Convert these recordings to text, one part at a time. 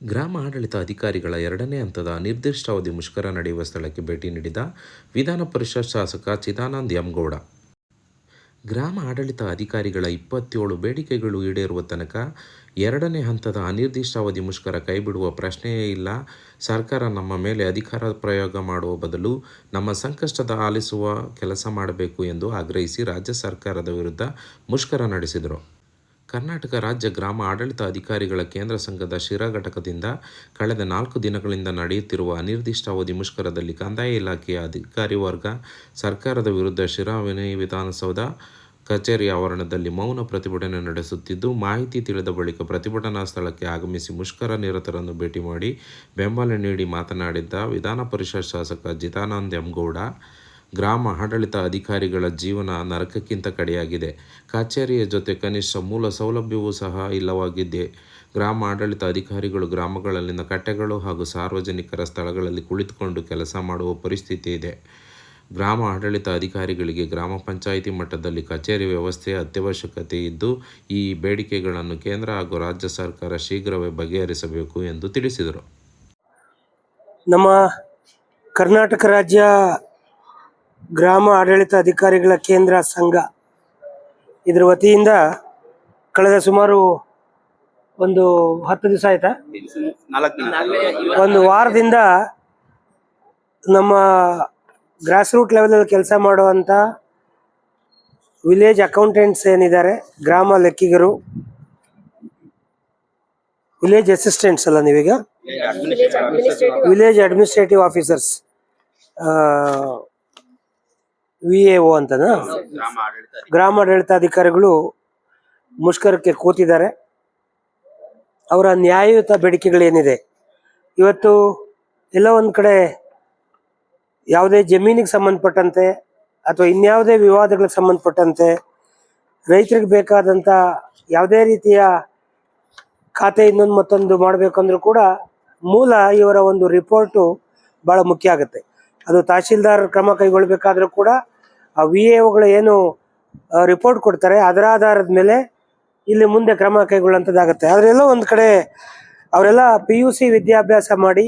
ಗ್ರಾಮ ಆಡಳಿತ ಅಧಿಕಾರಿಗಳ ಎರಡನೇ ಹಂತದ ಅನಿರ್ದಿಷ್ಟಾವಧಿ ಮುಷ್ಕರ ನಡೆಯುವ ಸ್ಥಳಕ್ಕೆ ಭೇಟಿ ನೀಡಿದ ವಿಧಾನ ಪರಿಷತ್ ಶಾಸಕ ಚಿದಾನಂದ್ ಎಂಗೌಡ ಗ್ರಾಮ ಆಡಳಿತ ಅಧಿಕಾರಿಗಳ ಇಪ್ಪತ್ತೇಳು ಬೇಡಿಕೆಗಳು ಈಡೇರುವ ತನಕ ಎರಡನೇ ಹಂತದ ಅನಿರ್ದಿಷ್ಟಾವಧಿ ಮುಷ್ಕರ ಕೈಬಿಡುವ ಪ್ರಶ್ನೆಯೇ ಇಲ್ಲ. ಸರ್ಕಾರ ನಮ್ಮ ಮೇಲೆ ಅಧಿಕಾರ ಪ್ರಯೋಗ ಮಾಡುವ ಬದಲು ನಮ್ಮ ಸಂಕಷ್ಟದ ಆಲಿಸುವ ಕೆಲಸ ಮಾಡಬೇಕು ಎಂದು ಆಗ್ರಹಿಸಿ ರಾಜ್ಯ ಸರ್ಕಾರದ ವಿರುದ್ಧ ಮುಷ್ಕರ ನಡೆಸಿದರು. ಕರ್ನಾಟಕ ರಾಜ್ಯ ಗ್ರಾಮ ಆಡಳಿತ ಅಧಿಕಾರಿಗಳ ಕೇಂದ್ರ ಸಂಘದ ಶಿರಾ ಘಟಕದಿಂದ ಕಳೆದ ನಾಲ್ಕು ದಿನಗಳಿಂದ ನಡೆಯುತ್ತಿರುವ ಅನಿರ್ದಿಷ್ಟಾವಧಿ ಮುಷ್ಕರದಲ್ಲಿ ಕಂದಾಯ ಇಲಾಖೆಯ ಅಧಿಕಾರಿ ವರ್ಗ, ಸರ್ಕಾರದ ವಿರುದ್ಧ ಶಿರಾ ವಿನಯ ವಿಧಾನಸೌಧ ಕಚೇರಿ ಆವರಣದಲ್ಲಿ ಮೌನ ಪ್ರತಿಭಟನೆ ನಡೆಸುತ್ತಿದ್ದು, ಮಾಹಿತಿ ತಿಳಿದ ಬಳಿಕ ಪ್ರತಿಭಟನಾ ಸ್ಥಳಕ್ಕೆ ಆಗಮಿಸಿ ಮುಷ್ಕರ ನಿರತರನ್ನು ಭೇಟಿ ಮಾಡಿ ಬೆಂಬಲ ನೀಡಿ ಮಾತನಾಡಿದ್ದ ವಿಧಾನ ಪರಿಷತ್ ಶಾಸಕ ಜಿತಾನಂದ ಎಂಗೌಡ ಗ್ರಾಮ ಆಡಳಿತ ಅಧಿಕಾರಿಗಳ ಜೀವನ ನರಕಕ್ಕಿಂತ ಕಡೆಯಾಗಿದೆ. ಕಚೇರಿಯ ಜೊತೆ ಕನಿಷ್ಠ ಮೂಲ ಸೌಲಭ್ಯವೂ ಸಹ ಇಲ್ಲವಾಗಿದೆ ಗ್ರಾಮ ಆಡಳಿತ ಅಧಿಕಾರಿಗಳು ಗ್ರಾಮಗಳಲ್ಲಿನ ಕಟ್ಟೆಗಳು ಹಾಗೂ ಸಾರ್ವಜನಿಕರ ಸ್ಥಳಗಳಲ್ಲಿ ಕುಳಿತುಕೊಂಡು ಕೆಲಸ ಮಾಡುವ ಪರಿಸ್ಥಿತಿ ಇದೆ. ಗ್ರಾಮ ಆಡಳಿತ ಅಧಿಕಾರಿಗಳಿಗೆ ಗ್ರಾಮ ಪಂಚಾಯಿತಿ ಮಟ್ಟದಲ್ಲಿ ಕಚೇರಿ ವ್ಯವಸ್ಥೆಯ ಅತ್ಯವಶ್ಯಕತೆ ಇದ್ದು, ಈ ಬೇಡಿಕೆಗಳನ್ನು ಕೇಂದ್ರ ಹಾಗೂ ರಾಜ್ಯ ಸರ್ಕಾರ ಶೀಘ್ರವೇ ಬಗೆಹರಿಸಬೇಕು ಎಂದು ತಿಳಿಸಿದರು. ನಮ್ಮ ಕರ್ನಾಟಕ ರಾಜ್ಯ ಗ್ರಾಮ ಆಡಳಿತ ಅಧಿಕಾರಿಗಳ ಕೇಂದ್ರ ಸಂಘ. ಇದ್ರ ವತಿಯಿಂದ ಕಳೆದ ಸುಮಾರು ಒಂದು ಹತ್ತು ದಿವಸ ಆಯ್ತಾ? ಒಂದು ವಾರದಿಂದ ನಮ್ಮ ಗ್ರಾಸ್ ರೂಟ್ ಲೆವೆಲಲ್ಲಿ ಕೆಲಸ ಮಾಡುವಂಥ ವಿಲೇಜ್ ಅಕೌಂಟೆಂಟ್ಸ್ ಏನಿದ್ದಾರೆ ಗ್ರಾಮ ಲೆಕ್ಕಿಗರು ವಿಲೇಜ್ ಅಸಿಸ್ಟೆಂಟ್ಸ್ ಅಲ್ಲ ನೀವೀಗ? Village administrative officers V A O ಅಂತನಾ? ಗ್ರಾಮ ಆಡಳಿತ ಗ್ರಾಮ ಆಡಳಿತಾಧಿಕಾರಿಗಳು. ಮುಷ್ಕರಕ್ಕೆ ಕೂತಿದ್ದಾರೆ. ಅವರ ನ್ಯಾಯಯುತ ಬೇಡಿಕೆಗಳೇನಿದೆ? ಇವತ್ತು ಎಲ್ಲ ಒಂದು ಕಡೆ ಯಾವುದೇ ಜಮೀನಿಗೆ ಸಂಬಂಧಪಟ್ಟಂತೆ ಅಥವಾ ಇನ್ಯಾವುದೇ ವಿವಾದಗಳಿಗೆ ಸಂಬಂಧಪಟ್ಟಂತೆ ರೈತರಿಗೆ ಬೇಕಾದಂಥ ಯಾವುದೇ ರೀತಿಯ ಖಾತೆ ಇನ್ನೊಂದು ಮತ್ತೊಂದು ಮಾಡಬೇಕಂದ್ರೂ ಕೂಡ ಮೂಲ ಇವರ ಒಂದು ರಿಪೋರ್ಟು ಭಾಳ ಮುಖ್ಯ ಆಗುತ್ತೆ. ಅದು ತಹಶೀಲ್ದಾರ್ ಕ್ರಮ ಕೈಗೊಳ್ಳಬೇಕಾದ್ರೂ ಕೂಡ ಆ ವಿ ಎಗಳು ಏನು ರಿಪೋರ್ಟ್ ಕೊಡ್ತಾರೆ, ಅದರ ಆಧಾರದ ಮೇಲೆ ಇಲ್ಲಿ ಮುಂದೆ ಕ್ರಮ ಕೈಗೊಳ್ಳುವಂಥದ್ದಾಗುತ್ತೆ ಅದರೆಲ್ಲ ಒಂದು ಕಡೆ ಅವರೆಲ್ಲ ಪಿ ಯು ಸಿ ವಿದ್ಯಾಭ್ಯಾಸ ಮಾಡಿ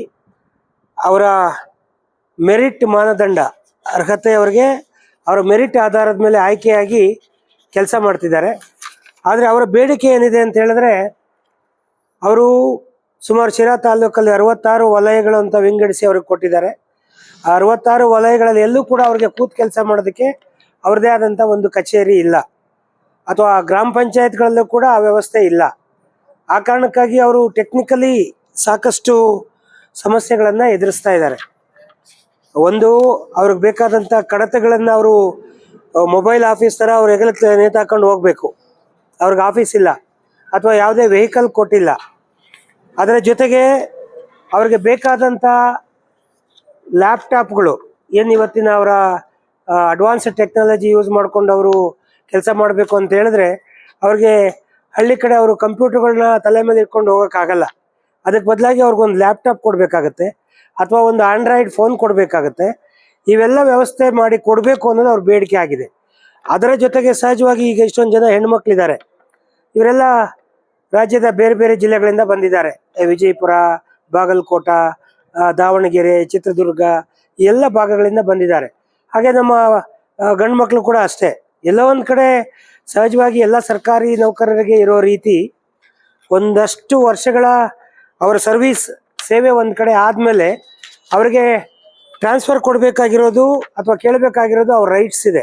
ಅವರ ಮೆರಿಟ್ ಮಾನದಂಡ, ಅರ್ಹತೆ ಅವರಿಗೆ ಅವರ ಮೆರಿಟ್ ಆಧಾರದ ಮೇಲೆ ಆಯ್ಕೆಯಾಗಿ ಕೆಲಸ ಮಾಡ್ತಿದ್ದಾರೆ. ಆದರೆ ಅವರ ಬೇಡಿಕೆ ಏನಿದೆ ಅಂತ ಹೇಳಿದ್ರೆ ಅವರು ಸುಮಾರು ಶಿರಾ ತಾಲೂಕಲ್ಲಿ ಅರವತ್ತಾರು ವಲಯಗಳು ಅಂತ ವಿಂಗಡಿಸಿ ಅವ್ರಿಗೆ ಕೊಟ್ಟಿದ್ದಾರೆ. ಅರವತ್ತಾರು ವಲಯಗಳಲ್ಲಿ ಎಲ್ಲೂ ಕೂಡ ಅವ್ರಿಗೆ ಕೂತ್ ಕೆಲಸ ಮಾಡೋದಕ್ಕೆ ಅವ್ರದೇ ಆದಂಥ ಒಂದು ಕಚೇರಿ ಇಲ್ಲ. ಅಥವಾ ಗ್ರಾಮ ಪಂಚಾಯತ್ಗಳಲ್ಲೂ ಕೂಡ ಆ ವ್ಯವಸ್ಥೆ ಇಲ್ಲ. ಆ ಕಾರಣಕ್ಕಾಗಿ ಅವರು ಟೆಕ್ನಿಕಲಿ ಸಾಕಷ್ಟು ಸಮಸ್ಯೆಗಳನ್ನು ಎದುರಿಸ್ತಾ ಇದ್ದಾರೆ. ಒಂದು, ಅವ್ರಿಗೆ ಬೇಕಾದಂಥ ಕಡತಗಳನ್ನು ಅವರು ಮೊಬೈಲ್ ಆಫೀಸ್ ಥರ ಅವ್ರ ಹೆಗಲ ನೇತಾಕೊಂಡು ಹೋಗಬೇಕು. ಅವ್ರಿಗೆ ಆಫೀಸ್ ಇಲ್ಲ. ಅಥವಾ ಯಾವುದೇ ವೆಹಿಕಲ್ ಕೊಟ್ಟಿಲ್ಲ. ಅದರ ಜೊತೆಗೆ ಅವ್ರಿಗೆ ಬೇಕಾದಂಥ ಲ್ಯಾಪ್ಟಾಪ್ಗಳು. ಏನು ಇವತ್ತಿನ ಅವರ ಅಡ್ವಾನ್ಸ್ ಟೆಕ್ನಾಲಜಿ ಯೂಸ್ ಮಾಡ್ಕೊಂಡು ಅವರು ಕೆಲಸ ಮಾಡಬೇಕು ಅಂತ ಹೇಳಿದ್ರೆ, ಅವ್ರಿಗೆ ಹಳ್ಳಿ ಕಡೆ ಅವರು ಕಂಪ್ಯೂಟರ್ಗಳನ್ನ ತಲೆ ಮೇಲೆ ಇಟ್ಕೊಂಡು ಹೋಗೋಕ್ಕಾಗಲ್ಲ. ಅದಕ್ಕೆ ಬದಲಾಗಿ ಅವ್ರಿಗೊಂದು ಲ್ಯಾಪ್ಟಾಪ್ ಕೊಡಬೇಕಾಗತ್ತೆ, ಅಥವಾ ಒಂದು ಆಂಡ್ರಾಯ್ಡ್ ಫೋನ್ ಕೊಡಬೇಕಾಗತ್ತೆ. ಇವೆಲ್ಲ ವ್ಯವಸ್ಥೆ ಮಾಡಿ ಕೊಡಬೇಕು ಅನ್ನೋದು ಅವ್ರ ಬೇಡಿಕೆ ಆಗಿದೆ. ಅದರ ಜೊತೆಗೆ ಸಹಜವಾಗಿ ಈಗ ಇಷ್ಟೊಂದು ಜನ ಹೆಣ್ಮಕ್ಳಿದ್ದಾರೆ. ಇವರೆಲ್ಲ ರಾಜ್ಯದ ಬೇರೆ ಬೇರೆ ಜಿಲ್ಲೆಗಳಿಂದ ಬಂದಿದ್ದಾರೆ. ವಿಜಯಪುರ, ಬಾಗಲಕೋಟ ದಾವಣಗೆರೆ, ಚಿತ್ರದುರ್ಗ ಎಲ್ಲ ಭಾಗಗಳಿಂದ ಬಂದಿದ್ದಾರೆ. ಹಾಗೆ ನಮ್ಮ ಗಂಡು ಮಕ್ಕಳು ಕೂಡ ಅಷ್ಟೇ. ಎಲ್ಲ ಒಂದು ಕಡೆ ಸಹಜವಾಗಿ ಎಲ್ಲ ಸರ್ಕಾರಿ ನೌಕರರಿಗೆ ಇರೋ ರೀತಿ ಒಂದಷ್ಟು ವರ್ಷಗಳ ಅವರ ಸರ್ವಿಸ್ ಸೇವೆ ಒಂದು ಕಡೆ ಆದಮೇಲೆ ಅವರಿಗೆ ಟ್ರಾನ್ಸ್ಫರ್ ಕೊಡಬೇಕಾಗಿರೋದು ಅಥವಾ ಕೇಳಬೇಕಾಗಿರೋದು ಅವ್ರ ರೈಟ್ಸ್ ಇದೆ.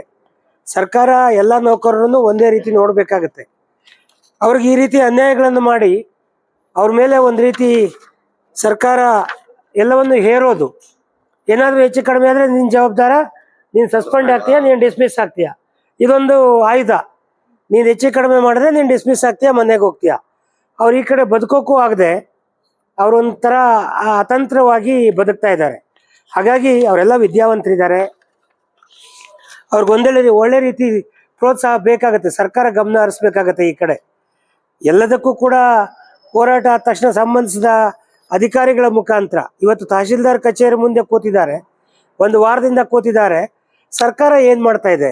ಸರ್ಕಾರ ಎಲ್ಲ ನೌಕರರನ್ನು ಒಂದೇ ರೀತಿ ನೋಡಬೇಕಾಗತ್ತೆ. ಅವ್ರಿಗೆ ಈ ರೀತಿ ಅನ್ಯಾಯಗಳನ್ನು ಮಾಡಿ ಅವ್ರ ಮೇಲೆ ಒಂದು ರೀತಿ ಸರ್ಕಾರ ಎಲ್ಲವನ್ನು ಹೇರೋದು. ಏನಾದರೂ ಹೆಚ್ಚು ಕಡಿಮೆ ಆದರೆ ನಿನ್ನ ಜವಾಬ್ದಾರ, ನೀನು ಸಸ್ಪೆಂಡ್ ಆಗ್ತೀಯಾ, ನೀನು ಡಿಸ್ಮಿಸ್ ಆಗ್ತೀಯಾ? ಇದೊಂದು ಆಯುಧ. ನೀನು ಹೆಚ್ಚು ಕಡಿಮೆ ಮಾಡಿದ್ರೆ ನೀನು ಡಿಸ್ಮಿಸ್ ಆಗ್ತೀಯಾ, ಮನೆಗೆ ಹೋಗ್ತೀಯಾ? ಅವ್ರು ಈ ಕಡೆ ಬದುಕೋಕ್ಕೂ ಆಗದೆ ಅವರೊಂಥರ ಅತಂತ್ರವಾಗಿ ಬದುಕ್ತಾ ಇದ್ದಾರೆ. ಹಾಗಾಗಿ ಅವರೆಲ್ಲ ವಿದ್ಯಾವಂತರಿದ್ದಾರೆ. ಅವ್ರಿಗೆ ಒಂದೊಳ್ಳೆ ಒಳ್ಳೆ ರೀತಿ ಪ್ರೋತ್ಸಾಹ ಬೇಕಾಗುತ್ತೆ, ಸರ್ಕಾರ ಗಮನ ಹರಿಸ್ಬೇಕಾಗತ್ತೆ ಈ ಕಡೆ. ಎಲ್ಲದಕ್ಕೂ ಕೂಡ ಹೋರಾಟ ತಕ್ಷಣ ಸಂಬಂಧಿಸಿದ ಅಧಿಕಾರಿಗಳ ಮುಖಾಂತರ ಇವತ್ತು ತಹಶೀಲ್ದಾರ್ ಕಚೇರಿ ಮುಂದೆ ಕೂತಿದ್ದಾರೆ. ಒಂದು ವಾರದಿಂದ ಕೂತಿದ್ದಾರೆ. ಸರ್ಕಾರ ಏನು ಮಾಡ್ತಾ ಇದೆ?